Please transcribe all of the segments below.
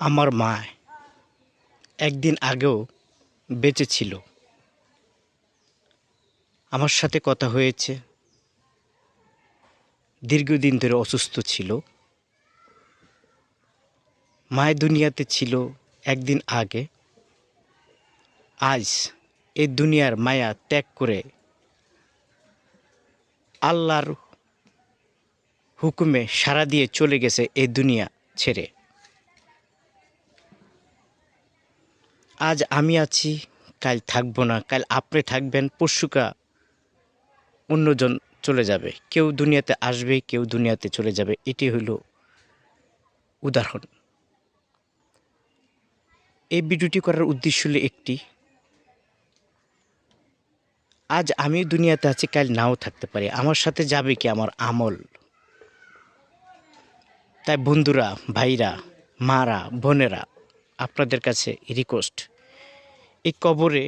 আমার মা একদিন আগেও বেঁচে ছিল। আমার সাথে কথা হয়েছে। দীর্ঘদিন ধরে অসুস্থ ছিল। মায়ের দুনিয়াতে ছিল একদিন আগে। আজ এই দুনিয়ার মায়া ত্যাগ করে আল্লাহর হুকুমে সারা দিয়ে চলে গেছে এই দুনিয়া ছেড়ে। আজ আমি আছি, কাল থাকব না, কাল আপনি থাকবেন, পরশুকা অন্যজন চলে যাবে। কেউ দুনিয়াতে আসবে, কেউ দুনিয়াতে চলে যাবে এটি হইল উদাহরণ। এই ভিডিওটি করার উদ্দেশ্য হলো একটি, আজ আমি দুনিয়াতে আছি, কাল নাও থাকতে পারি। আমার সাথে যাবে কি? আমার আমল। তাই বন্ধুরা, ভাইরা, মারা, বোনেরা আপনাদের কাছে রিকোয়েস্ট এই কবরে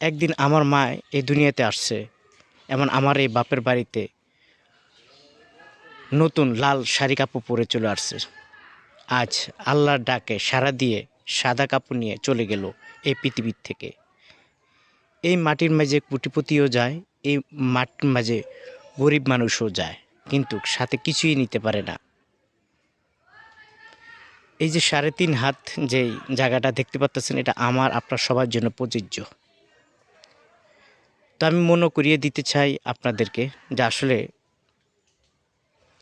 একদিন আমার মা এই দুনিয়াতে আসছে, এমন আমার এই বাপের বাড়িতে নতুন লাল শাড়ি কাপড় পরে চলে আসছে। আজ আল্লাহর ডাকে সারা দিয়ে সাদা কাপড় নিয়ে চলে গেল এই পৃথিবীর থেকে। এই মাটির মাঝে কুটিপতিও যায়, এই মাটির মাঝে গরিব মানুষও যায়, কিন্তু সাথে কিছুই নিতে পারে না। এই যে সাড়ে তিন হাত যে জায়গাটা দেখতে পাচ্ছেন এটা আমার, আপনার সবার জন্য প্রযোজ্য। তো আমি মনে করিয়ে দিতে চাই আপনাদেরকে যে আসলে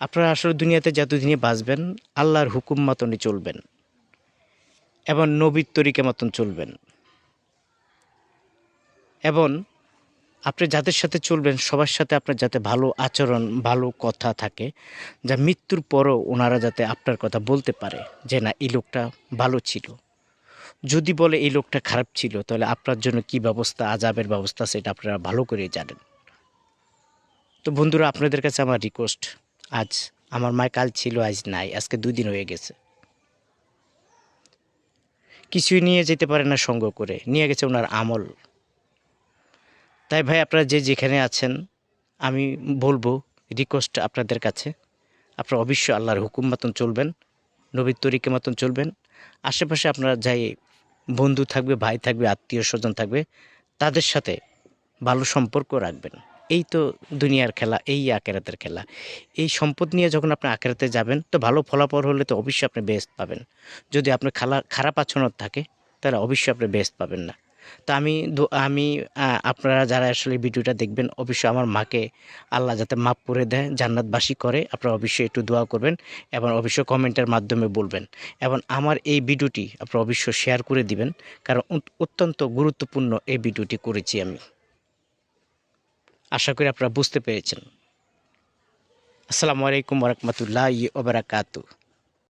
আপনারা আসলে দুনিয়াতে যতদিনে বাঁচবেন, আল্লাহর হুকুম মতনই চলবেন এবং নবীর তরিকা মতন চলবেন। এবং আপনি যাদের সাথে চলবেন, সবার সাথে আপনার যাতে ভালো আচরণ, ভালো কথা থাকে, যা মৃত্যুর পরও ওনারা যাতে আপনার কথা বলতে পারে যে, না, এই লোকটা ভালো ছিল। যদি বলে, এই লোকটা খারাপ ছিল, তাহলে আপনার জন্য কি ব্যবস্থা আজাবের ব্যবস্থা, সেটা আপনারা ভালো করে জানেন। তো বন্ধুরা, আপনাদের কাছে আমার রিকোয়েস্ট আজ আমার মায় কাল ছিল, আজ নাই, আজকে দুদিন হয়ে গেছে। কিছুই নিয়ে যেতে পারে না সঙ্গ করে, নিয়ে গেছে ওনার আমল। তাই ভাই, আপনারা যে যেখানে আছেন, আমি বলব রিকোয়েস্ট আপনাদের কাছে। আপনারা অবশ্যই আল্লাহর হুকুম মতন চলবেন, নবীর তরিকে মতন চলবেন। আশেপাশে আপনারা যাই বন্ধু থাকবে, ভাই থাকবে, আত্মীয় স্বজন থাকবে, তাদের সাথে ভালো সম্পর্ক রাখবেন। এই তো দুনিয়ার খেলা, এই আকেরাতের খেলা। এই সম্পদ নিয়ে যখন আপনি আকেরাতে যাবেন, তো ভালো ফলাফল হলে তো অবশ্যই আপনি বেস্ট পাবেন। যদি আপনার খালা, খারাপ আচরণ থাকে, তাহলে অবশ্যই আপনি বেস্ট পাবেন না। তা আমি আমি আপনারা যারা আসলে ভিডিওটা দেখবেন, অবশ্যই আমার মাকে আল্লাহ যাতে মাফ করে দেয়, জান্নাতবাসী করে, আপনারা অবশ্যই একটু দোয়া করবেন এবং অবশ্যই কমেন্টের মাধ্যমে বলবেন। এবং আমার এই ভিডিওটি আপনারা অবশ্যই শেয়ার করে দিবেন, কারণ অত্যন্ত গুরুত্বপূর্ণ এই ভিডিওটি করেছি আমি। আশা করি আপনারা বুঝতে পেরেছেন। আসসালামু আলাইকুম রহমতুল্লাহ ওবরাকাতু